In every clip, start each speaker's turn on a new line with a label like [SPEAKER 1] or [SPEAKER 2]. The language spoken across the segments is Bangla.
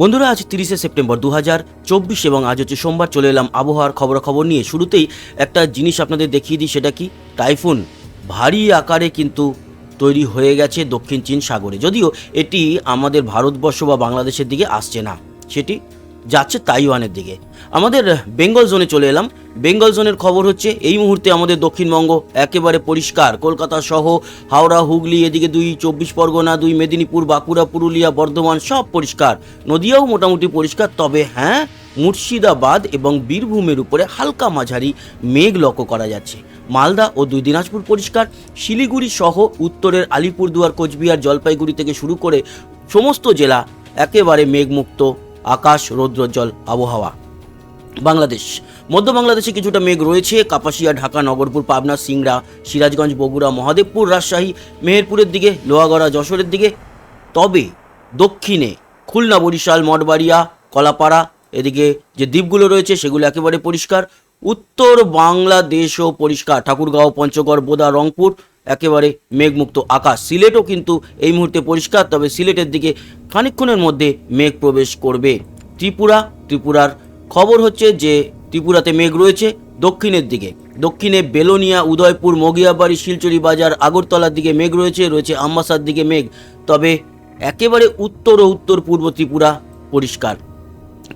[SPEAKER 1] বন্ধুরা, আজ তিরিশে সেপ্টেম্বর দু হাজার চব্বিশ এবং আজ হচ্ছে সোমবার, চলে এলাম আবহাওয়ার খবরাখবর নিয়ে। শুরুতেই একটা জিনিস আপনাদের দেখিয়ে দিই, সেটা কি? টাইফুন ভারী আকারে কিন্তু তৈরি হয়ে গেছে দক্ষিণ চীন সাগরে। যদিও এটি আমাদের ভারতবর্ষ বা বাংলাদেশের দিকে আসছে না, সেটি যাচ্ছে তাইওয়ানের দিকে। আমাদের বেঙ্গল জোনে চলে এলাম। বেঙ্গল জোনের খবর হচ্ছে, এই মুহূর্তে আমাদের দক্ষিণবঙ্গ একেবারে পরিষ্কার। কলকাতা সহ হাওড়া, হুগলি, এদিকে দুই, চব্বিশ পরগনা, দুই, মেদিনীপুর, বাঁকুড়া, পুরুলিয়া, বর্ধমান সব পরিষ্কার। নদীয়াও মোটামুটি পরিষ্কার, তবে হ্যাঁ মুর্শিদাবাদ এবং বীরভূমের উপরে হালকা মাঝারি মেঘ লক্ষ্য করা যাচ্ছে। মালদা ও দুই দিনাজপুর পরিষ্কার। শিলিগুড়ি সহ উত্তরের আলিপুরদুয়ার, কোচবিহার, জলপাইগুড়ি থেকে শুরু করে সমস্ত জেলা একেবারে মেঘমুক্ত। আকাশ রৌদ্রোজ্জ্বল আবহাওয়া। বাংলাদেশ। মধ্য বাংলাদেশে কিছুটা মেঘ রয়েছে। কাপাসিয়া, ঢাকা, নগরপুর, পাবনা, সিংড়া, সিরাজগঞ্জ, বগুড়া, মহাদেবপুর, রাজশাহী, মেহেরপুরের দিকে, লোহাগড়া, যশোরের দিকে। তবে দক্ষিণে খুলনা, বরিশাল, মঠবাড়িয়া, কলাপাড়া, এদিকে যে দ্বীপগুলো রয়েছে সেগুলো একেবারে পরিষ্কার। উত্তর বাংলাদেশও পরিষ্কার। ঠাকুরগাঁও, পঞ্চগড়, বোদা, রংপুর, একেবারে মেঘমুক্ত আকাশ। সিলেটও কিন্তু এই মুহূর্তে পরিষ্কার। তবে সিলেটের দিকে খানিকক্ষণের মধ্যে মেঘ প্রবেশ করবে। ত্রিপুরা, ত্রিপুরার খবর হচ্ছে যে ত্রিপুরাতে মেঘ রয়েছে দক্ষিণের দিকে। দক্ষিণে বেলোনিয়া, উদয়পুর, মগিয়াবাড়ি, শিলচরি বাজার, আগরতলার দিকে মেঘ রয়েছে রয়েছে আম্বাসার দিকে মেঘ। তবে একেবারে উত্তর ও উত্তর পূর্ব ত্রিপুরা পরিষ্কার।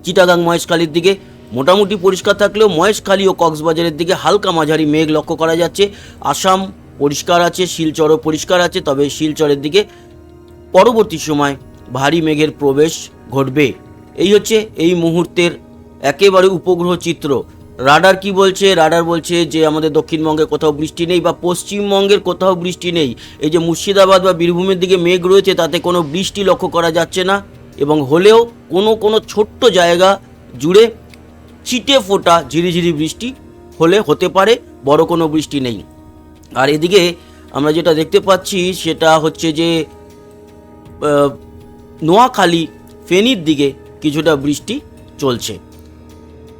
[SPEAKER 1] চিটাগাং, মহেশখালীর দিকে মোটামুটি পরিষ্কার থাকলেও মহেশখালী ও কক্সবাজারের দিকে হালকা মাঝারি মেঘ লক্ষ্য করা যাচ্ছে। আসাম পরিষ্কার আছে, শিলচরও পরিষ্কার আছে, তবে শিলচরের দিকে পরবর্তী সময় ভারী মেঘের প্রবেশ ঘটবে। এই হচ্ছে এই মুহূর্তের একেবারে উপগ্রহ চিত্র। রাডার কি বলছে? রাডার বলছে যে, আমাদের দক্ষিণবঙ্গে কোথাও বৃষ্টি নেই বা পশ্চিমবঙ্গের কোথাও বৃষ্টি নেই। এই যে মুর্শিদাবাদ বা বীরভূমের দিকে মেঘ রয়েছে, তাতে কোনো বৃষ্টি লক্ষ্য করা যাচ্ছে না এবং হলেও কোনো কোনো ছোট্ট জায়গা জুড়ে ছিটে ফোটা ঝিরিঝিরি বৃষ্টি হলে হতে পারে, বড় কোনো বৃষ্টি নেই। আর এদিকে আমরা যেটা দেখতে পাচ্ছি, সেটা হচ্ছে যে নোয়াখালী ফেনীর দিকে কিছুটা বৃষ্টি চলছে।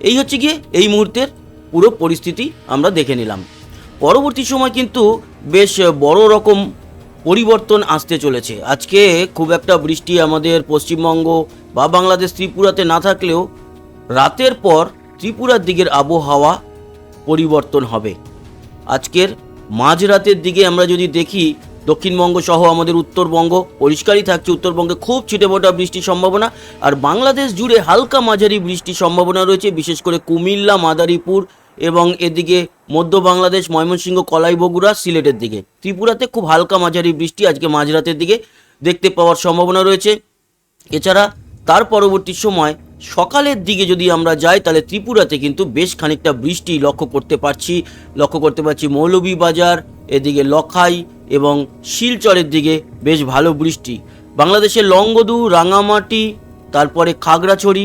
[SPEAKER 1] এই হচ্ছে গিয়ে এই মুহূর্তের পুরো পরিস্থিতি আমরা দেখে নিলাম। পরবর্তী সময় কিন্তু বেশ বড় রকম পরিবর্তন আসতে চলেছে। আজকে খুব একটা বৃষ্টি আমাদের পশ্চিমবঙ্গ বা বাংলাদেশ ত্রিপুরাতে না থাকলেও রাতের পর ত্রিপুরার দিকের আবহাওয়া পরিবর্তন হবে। আজকের মাঝরাতের দিকে আমরা যদি দেখি দক্ষিণবঙ্গ সহ আমাদের উত্তরবঙ্গ পরিষ্কারই থাকছে। উত্তরবঙ্গে খুব ছিটেফোঁটা বৃষ্টির সম্ভাবনা। আর বাংলাদেশ জুড়ে হালকা মাঝারি বৃষ্টির সম্ভাবনা রয়েছে, বিশেষ করে কুমিল্লা, মাদারীপুর এবং এদিকে মধ্য বাংলাদেশ, ময়মনসিংহ কলাই বগুড়া সিলেটের দিকে। ত্রিপুরাতে খুব হালকা মাঝারি বৃষ্টি আজকে মাঝরাতের দিকে দেখতে পাওয়ার সম্ভাবনা রয়েছে। এছাড়া তার পরবর্তী সময় সকালের দিকে যদি আমরা যাই, তাহলে ত্রিপুরাতে কিন্তু বেশ খানিকটা বৃষ্টি লক্ষ্য করতে পারছি, লক্ষ্য করতে পারছি মৌলভীবাজার, এদিকে লখাই এবং শিলচরের দিকে বেশ ভালো বৃষ্টি। বাংলাদেশের লঙ্গদু রাঙামাটি, তারপরে খাগড়াছড়ি,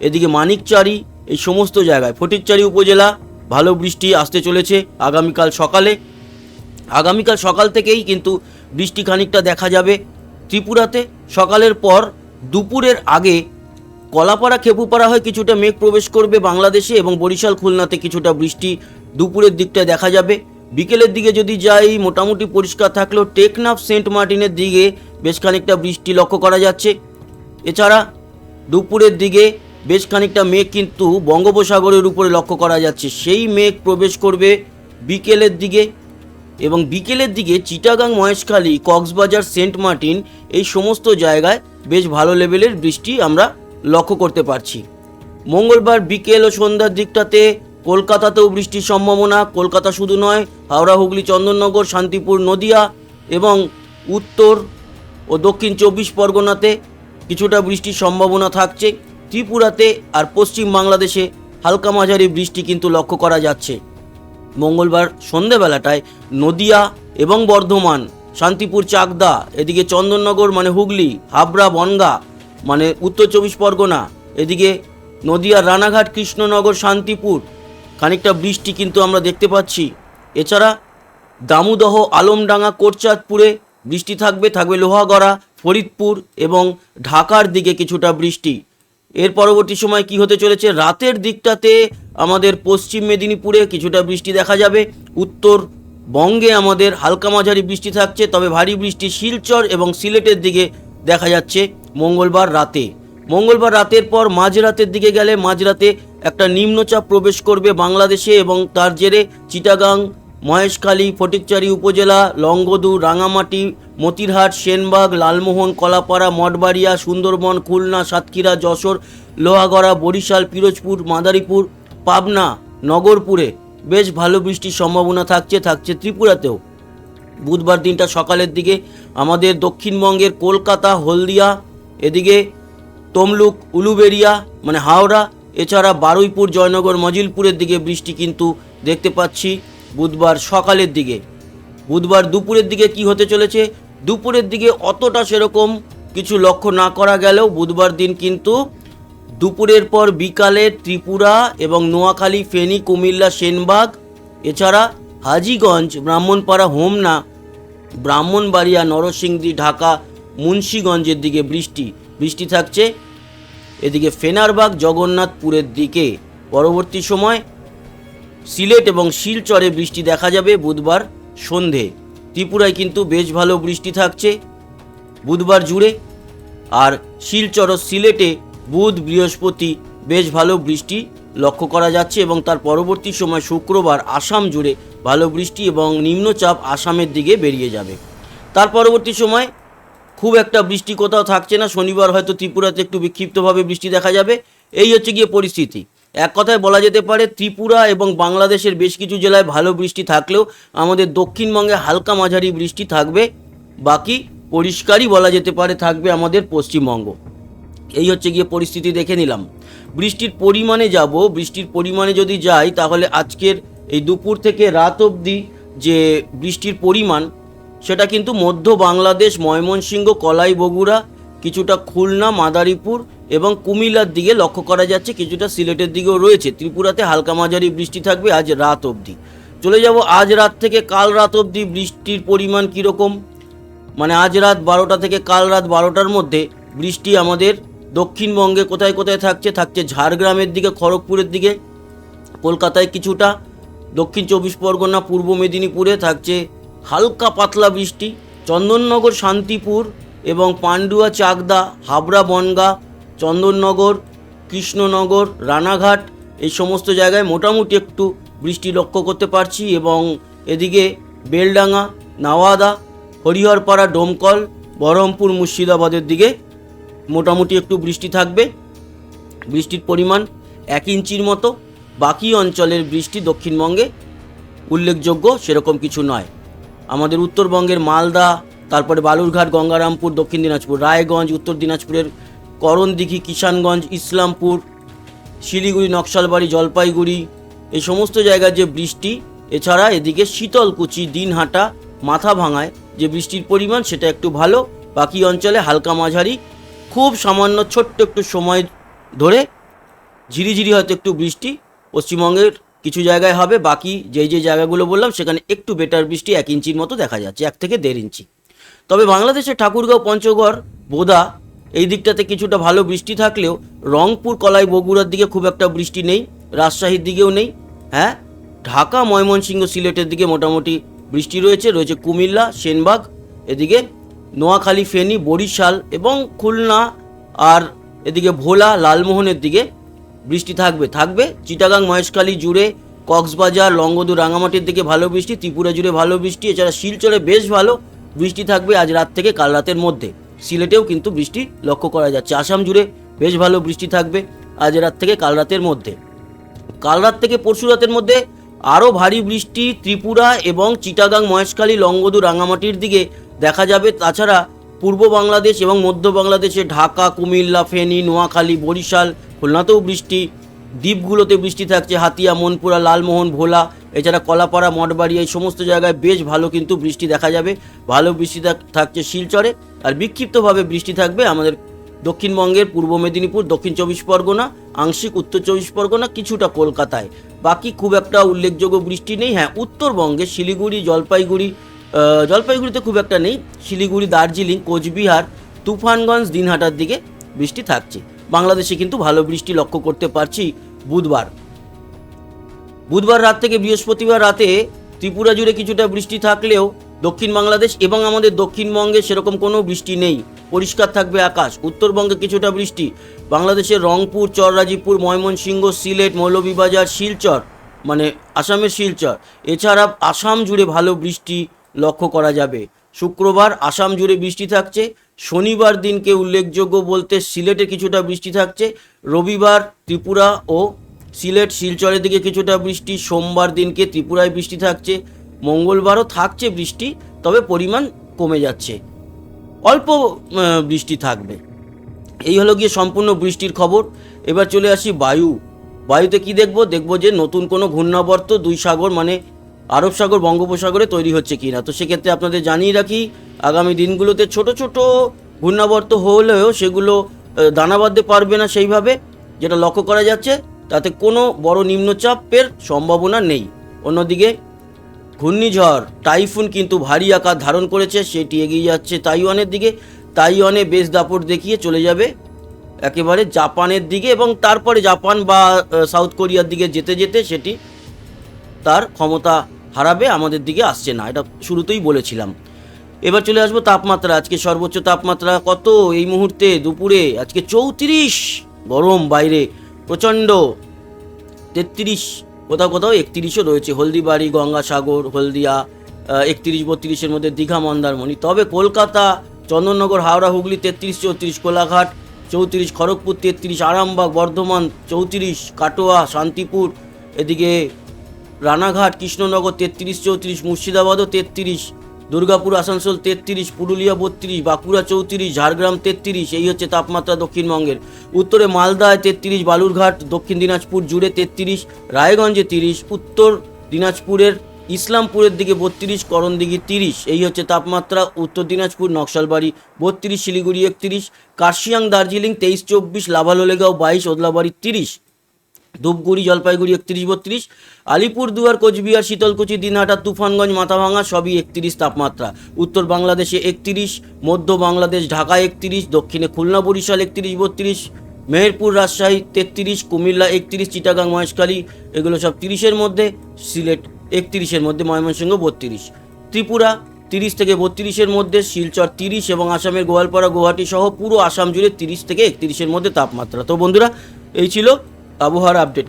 [SPEAKER 1] এদিকে মানিকচারি, এই সমস্ত জায়গায়। ফটিকচারি উপজেলা, ভালো বৃষ্টি আসতে চলেছে আগামীকাল সকালে। আগামীকাল সকাল থেকেই কিন্তু বৃষ্টি খানিকটা দেখা যাবে ত্রিপুরাতে। সকালের পর দুপুরের আগে কলাপাড়া, খেপুপাড়া হয়ে কিছুটা মেঘ প্রবেশ করবে বাংলাদেশে এবং বরিশাল, খুলনাতে কিছুটা বৃষ্টি দুপুরের দিকটা দেখা যাবে। বিকেলের দিকে যদি যাই, মোটামুটি পরিষ্কার থাকলেও টেকনাফ সেন্ট মার্টিনের দিকে বেশ খানিকটা বৃষ্টি লক্ষ্য করা যাচ্ছে। এছাড়া দুপুরের দিকে বেশ খানিকটা মেঘ কিন্তু বঙ্গোপসাগরের উপরে লক্ষ্য করা যাচ্ছে। সেই মেঘ প্রবেশ করবে বিকেলের দিকে এবং বিকেলের দিকে চিটাগাং, মহেশখালী, কক্সবাজার, সেন্ট মার্টিন এই সমস্ত জায়গায় বেশ ভালো লেভেলের বৃষ্টি আমরা লক্ষ্য করতে পারছি। মঙ্গলবার বিকেল ও সন্ধ্যার দিকটাতে কলকাতাতেও বৃষ্টির সম্ভাবনা, কলকাতা শুধু নয়, হাওড়া, হুগলি, চন্দননগর, শান্তিপুর, নদিয়া এবং উত্তর ও দক্ষিণ চব্বিশ পরগনাতে কিছুটা বৃষ্টির সম্ভাবনা থাকছে। ত্রিপুরাতে আর পশ্চিম বাংলাদেশে হালকা মাঝারি বৃষ্টি কিন্তু লক্ষ্য করা যাচ্ছে। মঙ্গলবার সন্ধেবেলাটায় নদিয়া এবং বর্ধমান, শান্তিপুর, চাকদা, এদিকে চন্দননগর মানে হুগলি, হাবড়া, বনগা মানে উত্তর চব্বিশ পরগনা, এদিকে নদিয়ার রানাঘাট, কৃষ্ণনগর, শান্তিপুর খানিকটা বৃষ্টি কিন্তু আমরা দেখতে পাচ্ছি। এছাড়া দামুদহ আলমডাঙ্গা কোটচাঁদপুরে বৃষ্টি থাকবে থাকবে লোহাগড়া, ফরিদপুর এবং ঢাকার দিকে কিছুটা বৃষ্টি। এর পরবর্তী সময় কি হতে চলেছে? রাতের দিকটাতে আমাদের পশ্চিম মেদিনীপুরে কিছুটা বৃষ্টি দেখা যাবে। উত্তর বঙ্গে আমাদের হালকা মাঝারি বৃষ্টি থাকছে, তবে ভারী বৃষ্টি শিলচর এবং সিলেটের দিকে দেখা যাচ্ছে মঙ্গলবার রাতে। মঙ্গলবার রাতের পর মাঝরাতের দিকে গেলে মাঝরাতে একটা নিম্নচাপ প্রবেশ করবে বাংলাদেশে এবং তার জেরে চিটাগাং, মহেশখালী, ফটিকচারি উপজেলা লংগদু রাঙামাটি, মতিরহাট, সেনবাগ, লালমোহন, কলাপাড়া, মঠবাড়িয়া, সুন্দরবন, খুলনা, সাতক্ষীরা, যশোর, লোহাগড়া, বরিশাল, পিরোজপুর, মাদারীপুর, পাবনা, নগরপুরে। বেশ ভালো বৃষ্টির সম্ভাবনা থাকছে থাকছে ত্রিপুরাতেও। বুধবার দিনটা সকালের দিকে আমাদের দক্ষিণবঙ্গের কলকাতা, হলদিয়া, এদিকে তমলুক, উলুবেরিয়া মানে হাওড়া এছাড়া বারুইপুর, জয়নগর, মজিলপুরের দিকে বৃষ্টি কিন্তু দেখতে পাচ্ছি বুধবার সকালের দিকে। বুধবার দুপুরের দিকে কি হতে চলেছে? দুপুরের দিকে অতটা সেরকম কিছু লক্ষ্য না করা গেলেও বুধবার দিন কিন্তু দুপুরের পর বিকালে ত্রিপুরা এবং নোয়াখালী, ফেনী, কুমিল্লা, সেনবাগ, এছাড়া হাজিগঞ্জ, ব্রাহ্মণপাড়া, হোমনা, ব্রাহ্মণবাড়িয়া, নরসিংদী, ঢাকা, মুন্সীগঞ্জের দিকে বৃষ্টি। বৃষ্টি থাকছে এদিকে ফেনারবাগ জগন্নাথপুরের দিকে। পরবর্তী সময় সিলেট এবং শিলচরে বৃষ্টি দেখা যাবে বুধবার সন্ধে। ত্রিপুরায় কিন্তু বেশ ভালো বৃষ্টি থাকছে বুধবার জুড়ে। আর শিলচর ও সিলেটে বুধ, বৃহস্পতি বেশ ভালো বৃষ্টি লক্ষ্য করা যাচ্ছে এবং তার পরবর্তী সময় শুক্রবার আসাম জুড়ে ভালো বৃষ্টি এবং নিম্নচাপ আসামের দিকে বেরিয়ে যাবে। তার পরবর্তী সময় খুব একটা বৃষ্টি কোথাও থাকছে না, শনিবার হয়তো ত্রিপুরাতে একটু বিক্ষিপ্তভাবে বৃষ্টি দেখা যাবে। এই হচ্ছে গিয়ে পরিস্থিতি। এক কথায় বলা যেতে পারে, ত্রিপুরা এবং বাংলাদেশের বেশ কিছু জেলায় ভালো বৃষ্টি থাকলেও আমাদের দক্ষিণবঙ্গে হালকা মাঝারি বৃষ্টি থাকবে। বাকি পরিষ্কারই বলা যেতে পারে, থাকবে আমাদের পশ্চিমবঙ্গ। এই হচ্ছে গিয়ে পরিস্থিতি দেখে নিলাম। বৃষ্টির পরিমাণে যাব, বৃষ্টির পরিমাণে যদি যাই, তাহলে আজকের এই দুপুর থেকে রাত অবধি যে বৃষ্টির পরিমাণ সেটা কিন্তু মধ্য বাংলাদেশ, ময়মনসিংহ কলাই বগুড়া কিছুটা খুলনা, মাদারীপুর এবং কুমিল্লার দিকে লক্ষ্য করা যাচ্ছে, কিছুটা সিলেটের দিকেও রয়েছে। ত্রিপুরাতে হালকা মাঝারি বৃষ্টি থাকবে আজ রাত অবধি। চলে যাব আজ রাত থেকে, কাল রাত অবধি বৃষ্টির পরিমাণ কীরকম? মানে আজ রাত বারোটা থেকে কাল রাত বারোটার মধ্যে বৃষ্টি আমাদের দক্ষিণবঙ্গে কোথায় কোথায় থাকছে? থাকছে ঝাড়গ্রামের দিকে, খড়গপুরের দিকে, কলকাতায় কিছুটা, দক্ষিণ চব্বিশ পরগনা, পূর্ব মেদিনীপুরে থাকছে হালকা পাতলা বৃষ্টি, চন্দননগর শান্তিপুর এবং পান্ডুয়া চাকদা, হাবড়া বনগা, চন্দননগর, কৃষ্ণনগর, রানাঘাট এই সমস্ত জায়গায় মোটামুটি একটু বৃষ্টি লক্ষ্য করতে পারছি এবং এদিকে বেলডাঙ্গা, নাওয়াদা, হরিহরপাড়া, ডোমকল, বহরমপুর, মুর্শিদাবাদের দিকে মোটামুটি একটু বৃষ্টি থাকবে। বৃষ্টির পরিমাণ এক ইঞ্চির মতো। বাকি অঞ্চলের বৃষ্টি দক্ষিণবঙ্গে উল্লেখযোগ্য, সেরকম কিছু নয়। আমাদের উত্তরবঙ্গের মালদা, তারপরে বালুরঘাট, গঙ্গারামপুর, দক্ষিণ দিনাজপুর, রায়গঞ্জ, উত্তর দিনাজপুরের করণদিঘি, কিষানগঞ্জ, ইসলামপুর, শিলিগুড়ি, নকশালবাড়ি, জলপাইগুড়ি, এই সমস্ত জায়গার যে বৃষ্টি, এছাড়া এদিকে শীতলকুচি, দিনহাটা, মাথা ভাঙায় যে বৃষ্টির পরিমাণ, সেটা একটু ভালো। বাকি অঞ্চলে হালকা মাঝারি, খুব সামান্য ছোট্ট একটু সময় ধরে ঝিরিঝিরি হয়তো একটু বৃষ্টি, পশ্চিমবঙ্গের কিছু জায়গায় হবে, বাকি যেই যে জায়গাগুলো বললাম, সেখানে একটু বেটার বৃষ্টি এক ইঞ্চির মতো দেখা যাচ্ছে, এক থেকে দেড় ইঞ্চি। তবে বাংলাদেশের ঠাকুরগাঁও, পঞ্চগড়, বোদা, এই দিকটাতে কিছুটা ভালো বৃষ্টি থাকলেও রংপুর, কলাই, বগুড়ার দিকে খুব একটা বৃষ্টি নেই, রাজশাহীর দিকেও নেই হ্যাঁ? ঢাকা, ময়মনসিংহ, সিলেটের দিকে মোটামুটি বৃষ্টি রয়েছে রয়েছে কুমিল্লা, সেনবাগ, এদিকে নোয়াখালী, ফেনী, বরিশাল এবং খুলনা আর এদিকে ভোলা, লালমোহনের দিকে বৃষ্টি থাকবে থাকবে। চিটাগাং, মহেশখালী জুড়ে, কক্সবাজার লংগদু রাঙামাটির দিকে ভালো বৃষ্টি, ত্রিপুরা জুড়ে ভালো বৃষ্টি, এছাড়া শিলচরে বেশ ভালো বৃষ্টি থাকবে আজ রাত থেকে কাল রাতের মধ্যে। সিলেটেও কিন্তু বৃষ্টি লক্ষ্য করা যাচ্ছে। আসাম জুড়ে বেশ ভালো বৃষ্টি থাকবে আজ রাত থেকে কাল রাতের মধ্যে। কাল রাত থেকে পরশু রাতের মধ্যে আরও ভারী বৃষ্টি ত্রিপুরা এবং চিটাগাং, মহেশখালী লঙ্গদু রাঙামাটির দিকে দেখা যাবে। তাছাড়া পূর্ব বাংলাদেশ এবং মধ্য বাংলাদেশে ঢাকা, কুমিল্লা, ফেনী, নোয়াখালী, বরিশাল খুলনাতেও বৃষ্টি দ্বীপগুলোতে বৃষ্টি থাকছে, হাতিয়া, মনপুরা, লালমোহন, ভোলা, এছাড়া কলাপাড়া মঠবাড়ি এই সমস্ত জায়গায় বেশ ভালো কিন্তু বৃষ্টি দেখা যাবে। ভালো বৃষ্টি থাকছে শিলচরে, আর বিক্ষিপ্তভাবে বৃষ্টি থাকবে আমাদের দক্ষিণবঙ্গের পূর্ব মেদিনীপুর, দক্ষিণ চব্বিশ পরগনা, আংশিক উত্তর চব্বিশ পরগনা, কিছুটা কলকাতায়। বাকি খুব একটা উল্লেখযোগ্য বৃষ্টি নেই হ্যাঁ উত্তরবঙ্গে শিলিগুড়ি, জলপাইগুড়ি জলপাইগুড়িতে খুব একটা নেই, শিলিগুড়ি, দার্জিলিং, কোচবিহার, তুফানগঞ্জ, দিনহাটার দিকে বৃষ্টি থাকছে। বাংলাদেশে কিন্তু ভালো বৃষ্টি লক্ষ্য করতে পারছি বুধবার। বুধবার রাত থেকে বৃহস্পতিবার রাতে ত্রিপুরা জুড়ে কিছুটা বৃষ্টি থাকলেও দক্ষিণ বাংলাদেশ এবং আমাদের দক্ষিণবঙ্গে সেরকম কোনো বৃষ্টি নেই। পরিষ্কার থাকবে আকাশ। উত্তরবঙ্গে কিছুটা বৃষ্টি। বাংলাদেশের রংপুর চররাজীপুর ময়মনসিংহ, সিলেট, মৌলভীবাজার, শিলচর মানে আসামের শিলচর। এছাড়া আসাম জুড়ে ভালো বৃষ্টি লক্ষ্য করা যাবে। শুক্রবার আসাম জুড়ে বৃষ্টি থাকছে। শনিবার দিনকে উল্লেখযোগ্য বলতে সিলেটে কিছুটা বৃষ্টি থাকছে। রবিবার ত্রিপুরা ও সিলেট শিলচরের দিকে কিছুটা বৃষ্টি, সোমবার দিনকে ত্রিপুরায় বৃষ্টি থাকছে। মঙ্গলবারও থাকছে বৃষ্টি, তবে পরিমাণ কমে যাচ্ছে। অল্প বৃষ্টি থাকবে। এই হলো গিয়ে সম্পূর্ণ বৃষ্টির খবর। এবার চলে আসি বায়ু। বায়ুতে কি দেখব? দেখব যে নতুন কোনো ঘূর্ণাবর্ত দুই সাগর মানে আরব সাগর বঙ্গোপসাগরে তৈরি হচ্ছে কিনা? তো সেক্ষেত্রে আপনাদের জানিয়ে রাখি, আগামী দিনগুলোতে ছোট ছোট ঘূর্ণাবর্ত হলেও সেগুলো দানা বাঁধতে পারবে না সেইভাবে, যেটা লক্ষ্য করা যাচ্ছে, তাতে কোনো বড় নিম্নচাপের সম্ভাবনা নেই। অন্যদিকে, ঘূর্ণিঝড়, টাইফুন কিন্তু ভারী আকার ধারণ করেছে, সেটি এগিয়ে যাচ্ছে তাইওয়ানের দিকে। তাইওয়ানে বেশ দাপট দেখিয়ে চলে যাবে একেবারে জাপানের দিকে এবং তারপরে জাপান বা সাউথ কোরিয়ার দিকে যেতে যেতে সেটি তার ক্ষমতা হারাবে, আমাদের দিকে আসছে না। এটা শুরুতেই বলেছিলাম। এবার চলে আসব তাপমাত্রা। আজকে সর্বোচ্চ তাপমাত্রা কত? এই মুহূর্তে দুপুরে আজকে চৌত্রিশ, গরম বাইরে, প্রচণ্ড। তেত্রিশ, কোথাও কোথাও একত্রিশও রয়েছে। হলদিবাড়ি, গঙ্গাসাগর, হলদিয়া একত্রিশ, বত্রিশের মধ্যে দীঘা, মন্দারমণি। তবে কলকাতা, চন্দননগর, হাওড়া, হুগলি, তেত্রিশ, চৌত্রিশ, কোলাঘাট, চৌত্রিশ, খড়গপুর, তেত্রিশ, আরামবাগ, বর্ধমান, চৌত্রিশ, কাটোয়া, শান্তিপুর। এদিকে রানাঘাট, কৃষ্ণনগর তেত্রিশ চৌত্রিশ, মুর্শিদাবাদও তেত্রিশ, দুর্গাপুর, আসানসোল তেত্রিশ, পুরুলিয়া বত্রিশ, বাঁকুড়া চৌত্রিশ, ঝাড়গ্রাম তেত্রিশ, এই হচ্ছে তাপমাত্রা দক্ষিণবঙ্গের। উত্তরে মালদায় তেত্রিশ, বালুরঘাট, দক্ষিণ দিনাজপুর জুড়ে তেত্রিশ, রায়গঞ্জে তিরিশ, উত্তর দিনাজপুরের ইসলামপুরের দিকে বত্রিশ, করণদিঘি তিরিশ, এই হচ্ছে তাপমাত্রা, উত্তর দিনাজপুর, নকশালবাড়ি বত্রিশ, শিলিগুড়ি একত্রিশ, কার্শিয়াং, দার্জিলিং, তেইশ, চব্বিশ, লাভালোলেগাঁও, বাইশ, ওদলাবাড়ি তিরিশ। ধূপগুড়ি, জলপাইগুড়ি একত্রিশ বত্রিশ, আলিপুরদুয়ার, কোচবিহার, শীতলকুচি, দিনহাটা, তুফানগঞ্জ মাথাভাঙা সবই একত্রিশ তাপমাত্রা। উত্তর বাংলাদেশে একত্রিশ, মধ্য বাংলাদেশ ঢাকা একত্রিশ, দক্ষিণে খুলনা, বরিশাল একত্রিশ বত্রিশ, মেহেরপুর, রাজশাহী তেত্রিশ, কুমিল্লা একত্রিশ, চিটাগাং, মহেশখালী, এগুলো সব তিরিশের মধ্যে, সিলেট একত্রিশের মধ্যে, ময়মনসিংহ বত্রিশ, ত্রিপুরা তিরিশ থেকে বত্রিশের মধ্যে, শিলচর তিরিশ এবং আসামের গোয়ালপাড়া, গুয়াহাটি সহ পুরো আসাম জুড়ে তিরিশ থেকে একত্রিশের মধ্যে তাপমাত্রা। তো বন্ধুরা, এই ছিল আবহাওয়ার আপডেট।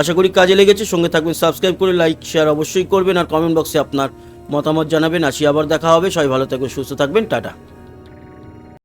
[SPEAKER 1] আশা করি কাজে লেগেছে, সঙ্গে থাকবেন সাবস্ক্রাইব করে লাইক শেয়ার অবশ্যই করবেন, আর কমেন্ট বক্সে আপনার মতামত জানাবেন। আসি আবার দেখা হবে, সবাই ভালো থাকবেন, সুস্থ থাকবেন, টাটা।